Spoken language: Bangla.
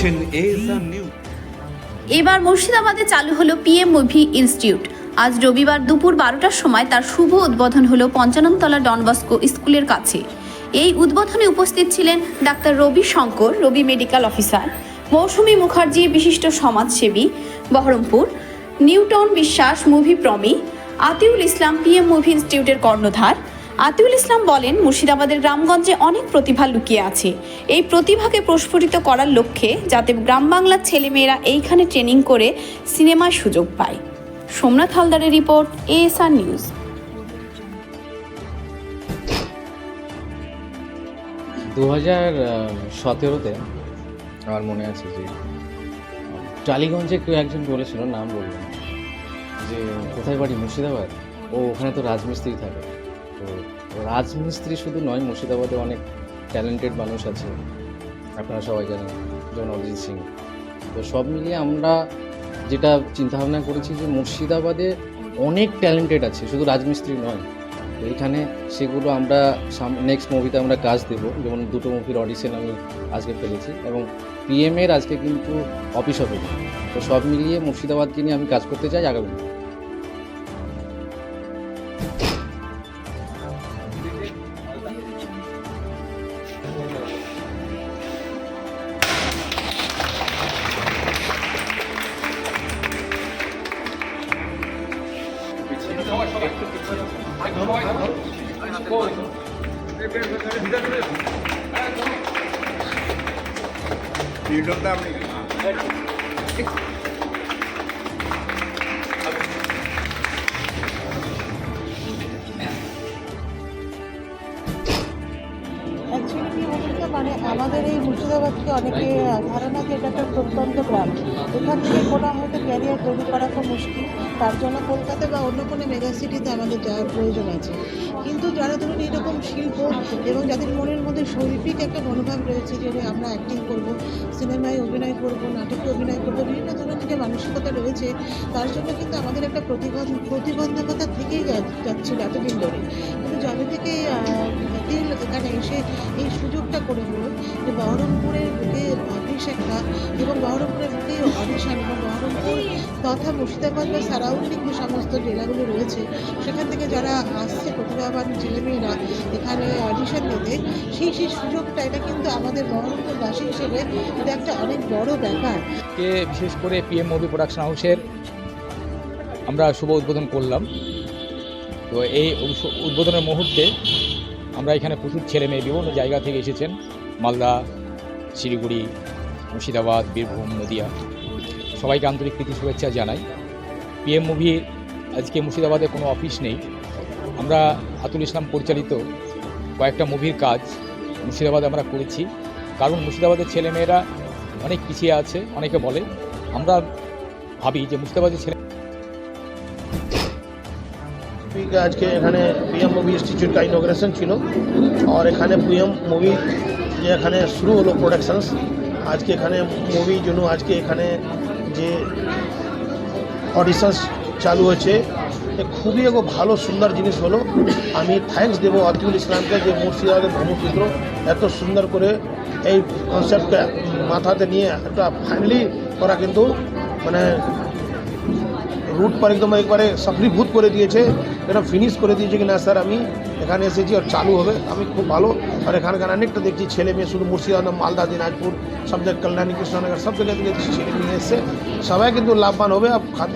দেখছেন এবার মুর্শিদাবাদে চালু হলো পিএম মুভি ইনস্টিটিউট। আজ রবিবার দুপুর বারোটার সময় তার শুভ উদ্বোধন হলো পঞ্চাননতলা ডনবস্কো স্কুলের কাছে। এই উদ্বোধনে উপস্থিত ছিলেন doctor Rabi Shankar, Rabi medical officer, Mousumi Mukherjee, বিশিষ্ট সমাজসেবী, Baharampur, Newton Biswas, movie Promi, Atiul Islam, PM movie ইনস্টিটিউটের কর্ণধার আতিউল ইসলাম বলেন, মুর্শিদাবাদের গ্রামগঞ্জে অনেক প্রতিভা লুকিয়ে আছে। এই প্রতিভাকে প্রস্ফুটিত করার লক্ষ্যে যাতে গ্রাম বাংলার ছেলেমেয়েরা এইখানে ট্রেনিং করে সিনেমার সুযোগ পায়। সোমনাথ হালদারের রিপোর্ট, এএসআর নিউজ। দু হাজার সতেরোতে আমার মনে আছে যে, টালিগঞ্জে কেউ একজন বলেছিল, নাম বললাম, যে কোথায় বাড়ি, মুর্শিদাবাদ? ও ওখানে তো রাজমিস্ত্রি থাকে। তো রাজমিস্ত্রি শুধু নয়, মুর্শিদাবাদে অনেক ট্যালেন্টেড মানুষ আছে। আপনারা সবাই জানেন যেমন অরিজিৎ সিং। তো সব মিলিয়ে আমরা যেটা চিন্তাভাবনা করেছি যে মুর্শিদাবাদে অনেক ট্যালেন্টেড আছে, শুধু রাজমিস্ত্রি নয়। তো এখানে সেগুলো আমরা নেক্সট মুভিতে আমরা কাজ দেবো। যেমন দুটো মুভির অডিশন আমি আজকে ফেলেছি এবং পিএমের আজকে কিন্তু অফিস হবে। তো সব মিলিয়ে মুর্শিদাবাদকে নিয়ে আমি কাজ করতে চাই আগামী অ্যাকচুয়ালি মানে আমাদের এই মুর্শিদাবাদকে অনেকে ধারণা যে এটা একটা প্রত্যন্ত গ্রাম। এখান থেকে কোনো হয়তো ক্যারিয়ার তৈরি করা খুব মুশকিল। তার জন্য কলকাতা বা অন্য কোনো মেগা সিটিতে আমাদের যাওয়ার প্রয়োজন আছে। কিন্তু যারা ধরুন এরকম শিল্প এবং যাদের মনের মধ্যে শৈল্পিক একটা মনোভাব রয়েছে যে আমরা অ্যাক্টিং করব, সিনেমায় অভিনয় করব, নাটকে অভিনয় করব, বিভিন্ন ধরনের যে মানসিকতা রয়েছে, তার জন্য কিন্তু আমাদের একটা প্রতিবন্ধ প্রতিবন্ধকতা থেকেই যাচ্ছিল এতদিন ধরে। কিন্তু যবে থেকে এখানে এসে এই সুযোগটা করে দিল যে বহরমপুরের বুকে অফিস একটা এবং বহরমপুরের বুকে অডিশন এবং বহরমপুর তথা মুর্শিদাবাদ বা সারাউন্ডিং যে সমস্ত জেলাগুলো রয়েছে, সেখান থেকে যারা আসছে প্রতিভাবান ছেলেমেয়েরা এখানে অডিশন দিতে সেই সেই সুযোগটা, এটা কিন্তু আমাদের বহরমপুরবাসী হিসেবে এটা একটা অনেক বড় ব্যাপার। কে বিশেষ করে পিএম মুভি প্রোডাকশন হাউসের আমরা শুভ উদ্বোধন করলাম। তো এই উদ্বোধনের মুহূর্তে আমরা এখানে প্রচুর ছেলে মেয়ে বিভিন্ন জায়গা থেকে এসেছেন। মালদা, শিলিগুড়ি, মুর্শিদাবাদ, বীরভূম, নদিয়া। সবাইকে আন্তরিক প্রীতি শুভেচ্ছা জানাই। পিএম মুভির আজকে মুর্শিদাবাদে কোনো অফিস নেই। আমরা আতুল ইসলাম পরিচালিত কয়েকটা মুভির কাজ মুর্শিদাবাদে আমরা করেছি। কারণ মুর্শিদাবাদের ছেলেমেয়েরা অনেক পিছিয়ে আছে, অনেকে বলে। আমরা ভাবি যে মুর্শিদাবাদের ছেলে আজকে এখানে পিএম মুভি ইনস্টিটিউট का ইনোগ্রেশন ছিল। আর এখানে পিএম মুভি যে এখানে শুরু হলো প্রোডাকশনস আজকে এখানে মুভির জন্য আজকে এখানে যে অডিশনস চালু হয়েছে, এ খুবই এগো ভালো, সুন্দর জিনিস হলো। আমি থ্যাঙ্কস দেবো আতিউল ইসলামকে যে মুর্শিদাবাদের ব্রহ্মপুত্র এত সুন্দর করে এই কনসেপ্টকে মাথাতে নিয়ে একটা ফাইনালি করা কিন্তু মানে রুট पर একদম একবারে সফলীভূত করে দিয়েছে এটা ফিনিশ করে দিয়েছে কি না স্যার আমি এখানে এসেছি আর চালু হবে আমি খুব ভালো আর এখানকার অনেকটা দেখছি ছেলে মেয়ে শুধু মুর্শিদাবাদ মালদা দিনাজপুর সব জায়গায় কল্যাণী কৃষ্ণনগর সব জায়গায় থেকে ছেলে মেয়ে এসছে সবাই কিন্তু লাভবান হবে আর খাস